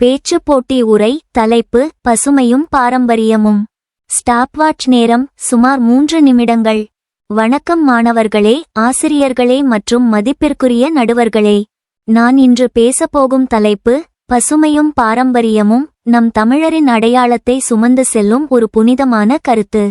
பேச்சு போட்டி உரை தலைப்பு பசுமையும் பாரம்பரியமும். ஸ்டாப்வாட்ச் நேரம் சுமார் மூன்று நிமிடங்கள். வணக்கம் மாணவர்களே ஆசிரியர்களே மற்றும் மதிப்பிற்குரிய நடுவர்களே. நான் இன்று பேசப்போகும் தலைப்பு பசுமையும் பாரம்பரியமும் நம் தமிழரின் அடையாளத்தை சுமந்து செல்லும் ஒரு புனிதமான கருத்து.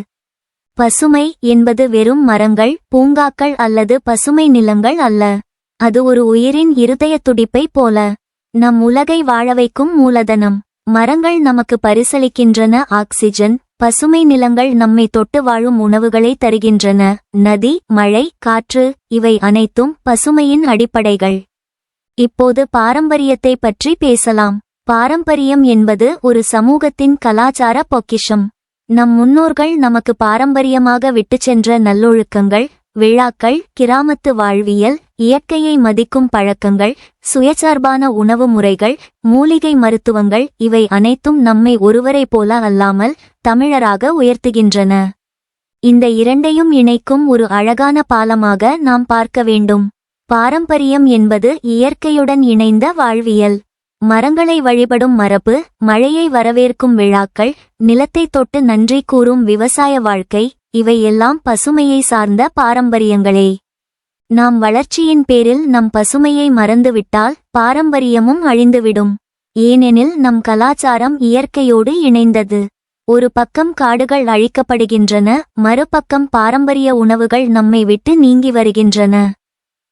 பசுமை என்பது வெறும் மரங்கள் பூங்காக்கள் அல்லது பசுமை நிலங்கள் அல்ல. அது ஒரு உயிரின் இருதய துடிப்பை போல. நம் உலகை வாழ வைக்கும் மூலதனம். மரங்கள் நமக்கு பரிசளிக்கின்றன ஆக்சிஜன் பசுமை நிலங்கள் நம்மை தொட்டு வாழும் உணவுகளை தருகின்றன. நதி மழை காற்று இவை அனைத்தும் பசுமையின் அடிப்படைகள். இப்போது பாரம்பரியத்தை பற்றி பேசலாம். பாரம்பரியம் என்பது ஒரு சமூகத்தின் கலாச்சார பொக்கிஷம். நம் முன்னோர்கள் நமக்கு பாரம்பரியமாக விட்டுச் சென்ற நல்லொழுக்கங்கள் விழாக்கள் கிராமத்து வாழ்வியல் இயற்கையை மதிக்கும் பழக்கங்கள் சுயசார்பான உணவு முறைகள் மூலிகை மருத்துவங்கள் இவை அனைத்தும் நம்மை ஒருவரை போல அல்லாமல் தமிழராக உயர்த்துகின்றன. இந்த இரண்டையும் இணைக்கும் ஒரு அழகான பாலமாக நாம் பார்க்க வேண்டும். பாரம்பரியம் என்பது இயற்கையுடன் இணைந்த வாழ்வியல். மரங்களை வழிபடும் மரபு மழையை வரவேற்கும் விழாக்கள் நிலத்தை தொட்டு நன்றி கூறும் விவசாய வாழ்க்கை இவையெல்லாம் பசுமையை சார்ந்த பாரம்பரியங்களே. நாம் வளர்ச்சியின் பேரில் நம் பசுமையை மறந்துவிட்டால் பாரம்பரியமும் அழிந்துவிடும். ஏனெனில் நம் கலாச்சாரம் இயற்கையோடு இணைந்தது. ஒரு பக்கம் காடுகள் அழிக்கப்படுகின்றன மறுபக்கம் பாரம்பரிய உணவுகள் நம்மை விட்டு நீங்கி வருகின்றன.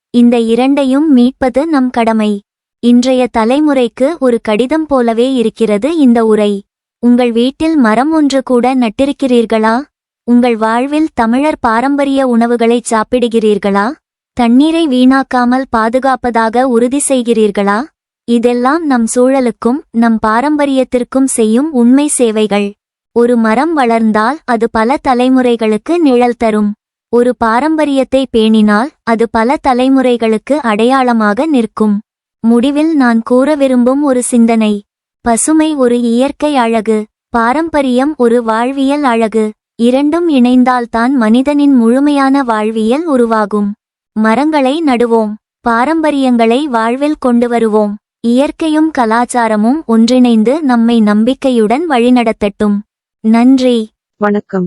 இந்த இரண்டையும் மீட்பது நம் கடமை. இன்றைய தலைமுறைக்கு ஒரு கடிதம் போலவே இருக்கிறது இந்த உரை. உங்கள் வீட்டில் மரம் ஒன்று கூட நட்டிருக்கிறீர்களா? உங்கள் வாழ்வில் தமிழர் பாரம்பரிய உணவுகளைச் சாப்பிடுகிறீர்களா? தண்ணீரை வீணாக்காமல் பாதுகாப்பதாக உறுதி செய்கிறீர்களா? இதெல்லாம் நம் சூழலுக்கும் நம் பாரம்பரியத்திற்கும் செய்யும் உண்மை சேவைகள். ஒரு மரம் வளர்ந்தால் அது பல தலைமுறைகளுக்கு நிழல் தரும். ஒரு பாரம்பரியத்தை பேணினால் அது பல தலைமுறைகளுக்கு அடையாளமாக நிற்கும். முடிவில் நான் கூற விரும்பும் ஒரு சிந்தனை. பசுமை ஒரு இயற்கை அழகு. பாரம்பரியம் ஒரு வாழ்வியல் அழகு. இரண்டும் இணைந்தால்தான் மனிதனின் முழுமையான வாழ்வியல் உருவாகும். மரங்களை நடுவோம் பாரம்பரியங்களை வாழ்வில் கொண்டு வருவோம் இயற்கையும் கலாச்சாரமும் ஒன்றிணைந்து நம்மை நம்பிக்கையுடன் வழிநடத்தட்டும். நன்றி. வணக்கம்.